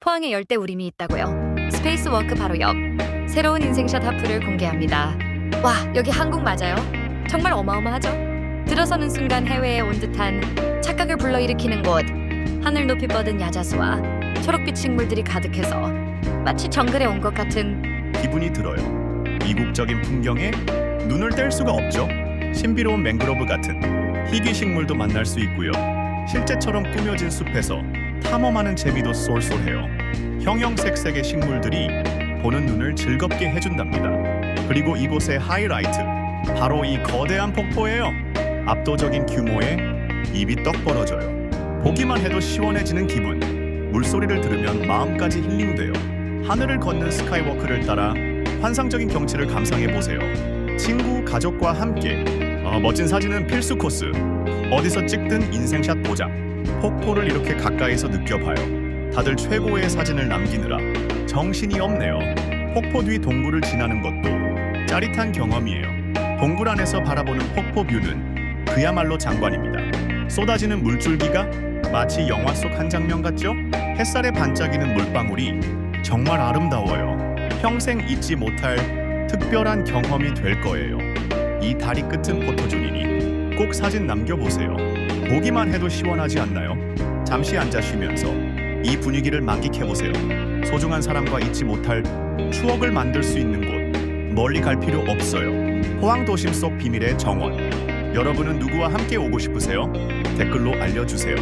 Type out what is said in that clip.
포항에 열대 우림이 있다고요. 스페이스워크 바로 옆. 새로운 인생샷 하프를 공개합니다. 와, 여기 한국 맞아요? 정말 어마어마하죠? 들어서는 순간 해외에 온 듯한 착각을 불러일으키는 곳. 하늘 높이 뻗은 야자수와 초록빛 식물들이 가득해서 마치 정글에 온 것 같은 기분이 들어요. 이국적인 풍경에 눈을 뗄 수가 없죠. 신비로운 맹그로브 같은 희귀 식물도 만날 수 있고요. 실제처럼 꾸며진 숲에서 탐험하는 재미도 쏠쏠해요. 형형색색의 식물들이 보는 눈을 즐겁게 해준답니다. 그리고 이곳의 하이라이트 바로 이 거대한 폭포예요. 압도적인 규모에 입이 떡 벌어져요. 보기만 해도 시원해지는 기분. 물소리를 들으면 마음까지 힐링돼요. 하늘을 걷는 스카이워크를 따라 환상적인 경치를 감상해 보세요. 친구, 가족과 함께 어, 멋진 사진은 필수 코스. 어디서 찍든 인생샷 보장. 폭포를 이렇게 가까이서 느껴봐요. 다들 최고의 사진을 남기느라 정신이 없네요. 폭포 뒤 동굴을 지나는 것도 짜릿한 경험이에요. 동굴 안에서 바라보는 폭포 뷰는 그야말로 장관입니다. 쏟아지는 물줄기가 마치 영화 속 한 장면 같죠? 햇살에 반짝이는 물방울이 정말 아름다워요. 평생 잊지 못할 특별한 경험이 될 거예요. 이 다리 끝은 포토존이니 꼭 사진 남겨보세요. 보기만 해도 시원하지 않나요? 잠시 앉아 쉬면서 이 분위기를 만끽해보세요. 소중한 사람과 잊지 못할 추억을 만들 수 있는 곳. 멀리 갈 필요 없어요. 포항 도심 속 비밀의 정원. 여러분은 누구와 함께 오고 싶으세요? 댓글로 알려주세요.